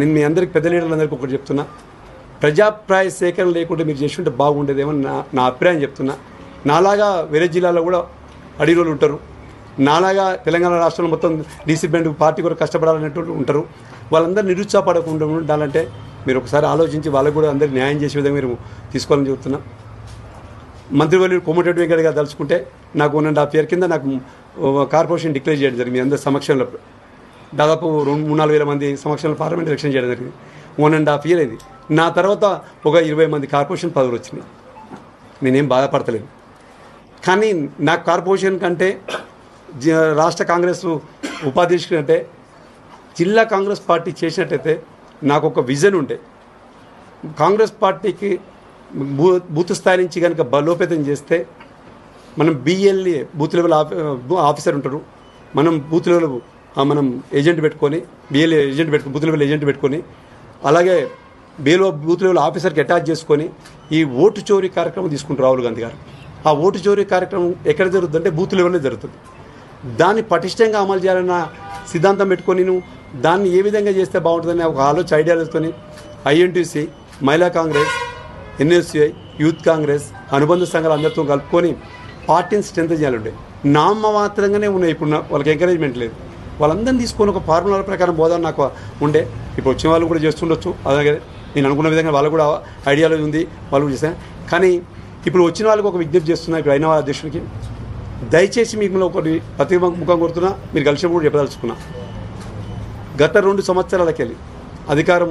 నేను మీ అందరికి పెద్ద లీడర్లందరికీ ఒకటి చెప్తున్నా. ప్రజాప్రాయ సేకరణ లేకుండా మీరు చేస్తుంటే బాగుండేదేమో నా నా అభిప్రాయం చెప్తున్నా. నాలాగా వేరే జిల్లాలో కూడా అడిరోలు ఉంటారు. నాలాగా తెలంగాణ రాష్ట్రంలో మొత్తం డీసీ బ్యాండ్ పార్టీ కూడా కష్టపడాలనేటువంటి ఉంటారు. వాళ్ళందరూ నిరుత్సాహపడకుండా ఉండాలంటే మీరు ఒకసారి ఆలోచించి వాళ్ళకు కూడా అందరికీ న్యాయం చేసే విధంగా మీరు తీసుకోవాలని చెబుతున్నా. మంత్రివల్లి కోమటిరెడ్డి వెంకయ్య గారు తలుచుకుంటే నాకు వన్ అండ్ హాఫ్ ఇయర్ కింద నాకు కార్పొరేషన్ డిక్లేర్ చేయడం జరిగింది. మీ అందరి సమక్షంలో దాదాపు రెండు మూడు నాలుగు వేల మంది సమక్షంలో పార్లమెంట్ ఎలక్షన్ చేయడం జరిగింది. వన్ అండ్ హాఫ్ ఇయర్ అయింది. నా తర్వాత ఒక ఇరవై మంది కార్పొరేషన్ పదవులు వచ్చినాయి. నేనేం బాధపడతలేదు కానీ నాకు కార్పొరేషన్ కంటే రాష్ట్ర కాంగ్రెస్ ఉపాధ్యక్షుడు అంటే జిల్లా కాంగ్రెస్ పార్టీ చేసినట్టయితే నాకు ఒక విజన్ ఉండే. కాంగ్రెస్ పార్టీకి బూ బూత్ స్థాయి నుంచి కనుక బలోపేతం చేస్తే మనం బిఎల్ఏ బూత్ లెవెల్ ఆఫీ ఆఫీసర్ ఉంటారు. మనం బూత్ లెవెల్ మనం ఏజెంట్ పెట్టుకొని బిఎల్ ఏజెంట్ పెట్టుకుని బూత్ లెవెల్ ఏజెంట్ పెట్టుకొని అలాగే బిఎల్ఓ బూత్ లెవెల్ ఆఫీసర్కి అటాచ్ చేసుకొని ఈ ఓటు చోరీ కార్యక్రమం తీసుకుంటారు రాహుల్ గాంధీ గారు. ఆ ఓటు చోరీ కార్యక్రమం ఎక్కడ జరుగుతుంది అంటే బూత్ లెవెల్లో జరుగుతుంది. దాన్ని పటిష్టంగా అమలు చేయాలన్న సిద్ధాంతం పెట్టుకొని దాన్ని ఏ విధంగా చేస్తే బాగుంటుందని ఒక ఆలోచన ఐడియాలతోని ఐఎన్టీసీ మహిళా కాంగ్రెస్ ఎన్ఎస్యుఐ యూత్ కాంగ్రెస్ అనుబంధ సంఘాలు అందరితో కలుపుకొని పార్టీని స్ట్రెంత్ చేయాలండి నామ మాత్రంగానే ఉన్నాయి. ఇప్పుడు వాళ్ళకి ఎంకరేజ్మెంట్ లేదు. వాళ్ళందరినీ తీసుకొని ఒక ఫార్ములా ప్రకారం బోధన నాకు ఉండే. ఇప్పుడు వచ్చిన వాళ్ళు కూడా చేస్తుండొచ్చు. అలాగే నేను అనుకున్న విధంగా వాళ్ళు కూడా ఐడియాలజీ ఉంది వాళ్ళు కూడా చేశాను కానీ ఇప్పుడు వచ్చిన వాళ్ళకి ఒక విజ్ఞప్తి చేస్తున్నా ఇప్పుడు అయిన వాళ్ళ అధ్యక్షుడికి. దయచేసి మీకు ఒకటి ప్రతి ముఖం కొడుతున్నా మీరు కలిసినప్పుడు కూడా చెప్పదలుచుకున్నా. గత రెండు సంవత్సరాలకెళ్ళి అధికారం